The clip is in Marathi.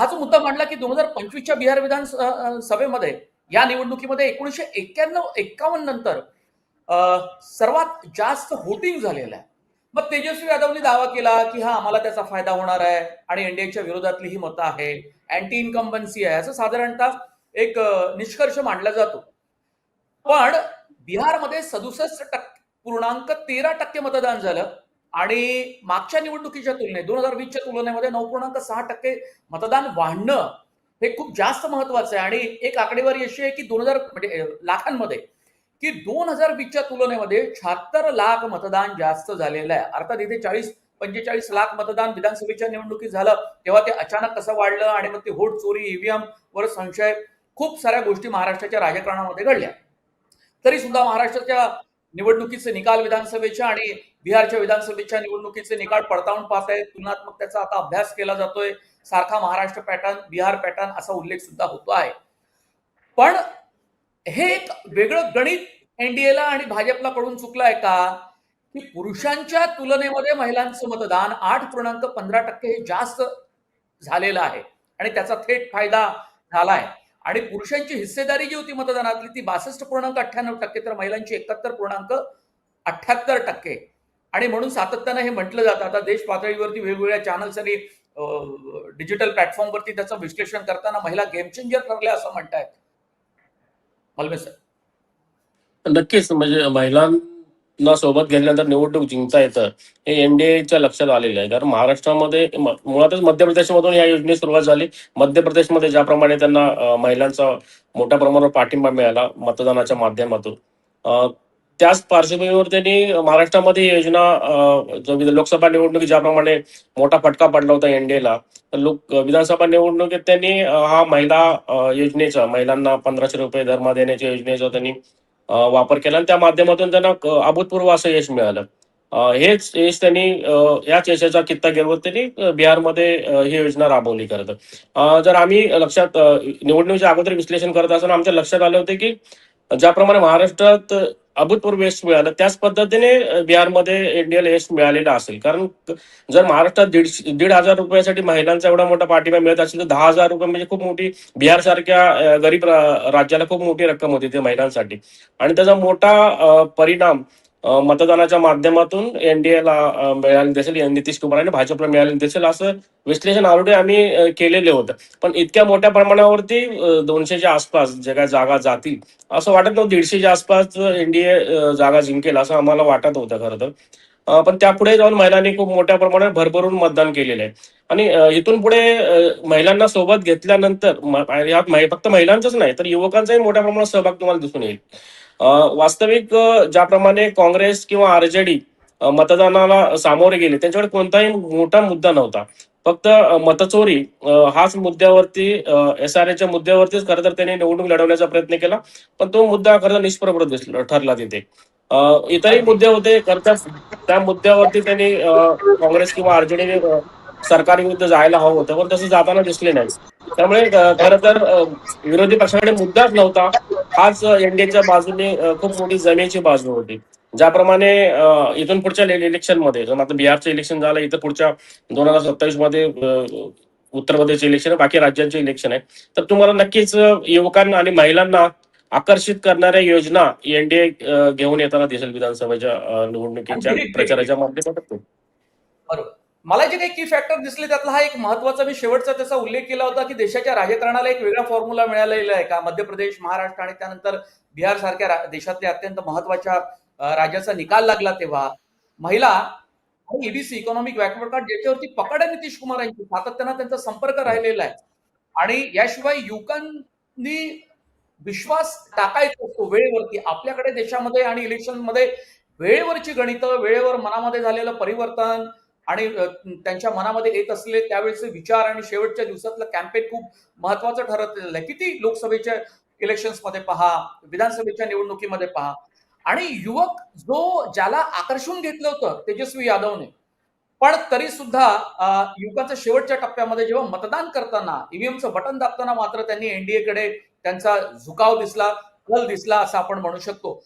हा जो मुद्दा मांडला की दोन हजार पंचवीसच्या बिहार विधान सभेमध्ये या निवडणुकीमध्ये एकोणीसशे एक्क्याण्णव एक्कावन्न नंतर सर्वात जास्त व्होटिंग झालेलं आहे. मग तेजस्वी यादवनी दावा केला की हा आम्हाला त्याचा फायदा होणार आहे आणि एनडीएच्या विरोधातली ही मतं आहे अँटी इन्कम्बन्सी आहे असं साधारणतः एक निष्कर्ष मांडला जातो. पण बिहारमध्ये सदुसष्ट टक्के पूर्णांक तेरा टक्के मतदान झालं. आणि मागच्या निवडणुकीच्या तुलनेत दोन हजार वीसच्या तुलनेमध्ये नऊ पूर्णांक सहा टक्के मतदान वाढणं हे खूप जास्त महत्वाचं आहे. आणि एक आकडेवारी अशी आहे की दोन हजार म्हणजे लाखांमध्ये की दोन हजार वीसच्या तुलनेमध्ये शहात्तर लाख मतदान जास्त झालेलं आहे. अर्थात इथे चाळीस पंचेचाळीस लाख मतदान विधानसभेच्या निवडणुकीत झालं तेव्हा ते अचानक कसं वाढलं आणि मग ते होट चोरी ईव्हीएम वर संशय खूप साऱ्या गोष्टी महाराष्ट्राच्या राजकारणामध्ये घडल्या. तरी सुद्धा महाराष्ट्राच्या निवडणुकीचे निकाल विधानसभेच्या आणि बिहारच्या विधानसभेच्या निवडणुकीचे निकाल पडताळून पाहत आहेत. तुलनात्मक त्याचा आता अभ्यास केला जातोय. सारखा महाराष्ट्र पॅटर्न बिहार पॅटर्न असा उल्लेख सुद्धा होतो आहे. पण हे एक वेगळं गणित एनडीएला आणि भाजपला कडून चुकलं आहे का? की पुरुषांच्या तुलनेमध्ये महिलांचं मतदान आठ पूर्णांक पंधरा टक्के हे जास्त झालेलं आहे. आणि त्याचा थेट फायदा झाला आहे आणि पुरुषांची हिस्सेदारी जी होती मतदानातली ती बासष्ट पूर्णांक अठ्ठ्याण्णव टक्के तर महिलांची एकाहत्तर पूर्णांक अठ्ठ्याहत्तर टक्के. आणि म्हणून सातत्यानं हे म्हटलं जातं. आता देश पातळीवरती वेगवेगळ्या चॅनल्स आणि डिजिटल प्लॅटफॉर्मवरती त्याचं विश्लेषण करताना महिला गेम चेंजर ठरल्या असं म्हणतायत. मलमे सर नक्कीच म्हणजे ना सोबत घेतल्यानंतर निवडणूक जिंकता येतं हे एनडीएच्या लक्षात आलेलं आहे. कारण महाराष्ट्रामध्ये मुळातच मध्य प्रदेशमधून या योजने सुरुवात झाली. मध्य प्रदेशमध्ये ज्याप्रमाणे त्यांना महिलांचा मोठ्या प्रमाणावर पाठिंबा मिळाला मतदानाच्या माध्यमातून. त्याच पार्श्वभूमीवर त्यांनी महाराष्ट्रामध्ये योजना लोकसभा निवडणुकीत ज्याप्रमाणे मोठा फटका पडला होता एनडीएला लोक विधानसभा निवडणुकीत त्यांनी हा महिला योजनेचा महिलांना पंधराशे रुपये दरमा देण्याच्या योजनेचा त्यांनी वापर केला आणि त्या माध्यमातून त्यांना अभूतपूर्व असं यश मिळालं. हेच यश त्यांनी याच यशाचा कित्ता गिरवत त्यांनी बिहारमध्ये ही योजना राबवली करत. जर आम्ही लक्षात निवडणुकीच्या अगोदर विश्लेषण करत असताना आमच्या लक्षात आलं होते की ज्याप्रमाणे महाराष्ट्रात अभूतपूर्व यश मिळालं. त्याच पद्धतीने बिहारमध्ये एनडीएला यश मिळालेलं असेल. कारण जर महाराष्ट्रात दीड दीड हजार रुपयासाठी महिलांचा एवढा मोठा पाठिंबा मिळत असेल तर दहा हजार रुपये म्हणजे खूप मोठी बिहार सारख्या गरीब राज्याला खूप मोठी रक्कम होती ते महिलांसाठी. आणि त्याचा मोठा परिणाम मतदानाच्या माध्यमातून एनडीएला मिळाले दिसेल नितीश कुमार आणि भाजपला मिळाले दिसेल असं विश्लेषण ऑलरेडी आम्ही केलेले होतं. पण इतक्या मोठ्या प्रमाणावरती दोनशेच्या आसपास जे काय जागा जातील असं वाटत नव्हतं. दीडशेच्या आसपास एनडीए जागा जिंकेल असं आम्हाला वाटत होतं खरं तर. पण त्यापुढे जाऊन महिलांनी खूप मोठ्या प्रमाणात भरभरून मतदान केलेलं आहे. आणि इथून पुढे महिलांना सोबत घेतल्यानंतर यात फक्त महिलांचंच नाही तर युवकांचाही मोठ्या प्रमाणात सहभाग तुम्हाला दिसून येईल. वास्तविक ज्याप्रमाणे काँग्रेस किंवा आरजेडी मतदानाला सामोरे गेले त्यांच्याकडे कोणताही मोठा मुद्दा नव्हता. फक्त मतचोरी हाच मुद्द्यावरती एस आर एच्या मुद्द्यावरतीच खरं तर त्यांनी निवडणूक लढवण्याचा प्रयत्न केला पण तो मुद्दा खरं तर निष्प्रभ ठरला तिथे. इतरही मुद्दे होते खरं तर त्या मुद्द्यावरती त्यांनी काँग्रेस किंवा आरजेडी सरकारविरुद्ध जायला हवं होतं पण तसं जाताना दिसले नाही त्यामुळे खर तर विरोधी पक्षाकडे मुद्दाच नव्हता. हाच एनडीएच्या बाजूने खूप मोठी जमेची बाजू होती. ज्याप्रमाणे इथून पुढच्या इलेक्शनमध्ये जर आता बिहारचं इलेक्शन झालं इथं पुढच्या दोन हजार सत्तावीसमध्ये उत्तर प्रदेशचे इलेक्शन आहे बाकी राज्यांचे इलेक्शन आहे. तर तुम्हाला नक्कीच युवकांना आणि महिलांना आकर्षित करणाऱ्या योजना एनडीए घेऊन येताना दिसेल विधानसभेच्या निवडणुकीच्या प्रचाराच्या माध्यमातून. बरोबर. मला जे काही की फॅक्टर दिसले त्यातला हा एक महत्त्वाचा मी शेवटचा त्याचा उल्लेख केला होता की देशाच्या राजकारणाला एक वेगळा फॉर्म्युला मिळालेला आहे का? मध्य प्रदेश महाराष्ट्र आणि त्यानंतर बिहार सारख्या देशातल्या अत्यंत महत्त्वाच्या राज्याचा निकाल लागला तेव्हा. महिला आणि ईबीसी इकॉनॉमिक बॅकवर्ड कार्ड ज्याच्यावरती पकड आहे नितीश कुमार यांची सातत्यानं त्यांचा संपर्क राहिलेला आहे. आणि याशिवाय युवकांनी विश्वास टाकायचा असतो वेळेवरती. आपल्याकडे देशामध्ये आणि इलेक्शनमध्ये वेळेवरची गणितं वेळेवर मनामध्ये झालेलं परिवर्तन आणि त्यांच्या मनामध्ये येत असलेले त्यावेळेचे विचार आणि शेवटच्या दिवसातलं कॅम्पेन खूप महत्वाचं ठरत आहे. किती लोकसभेच्या इलेक्शन्समध्ये पहा विधानसभेच्या निवडणुकीमध्ये पहा. आणि युवक जो ज्याला आकर्षून घेतलं होतं तेजस्वी यादवने पण तरी सुद्धा युवकांच्या शेवटच्या टप्प्यामध्ये जेव्हा मतदान करताना ईव्हीएमचं बटन दाबताना मात्र त्यांनी एनडीए कडे त्यांचा झुकाव दिसला कल दिसला असं आपण म्हणू शकतो.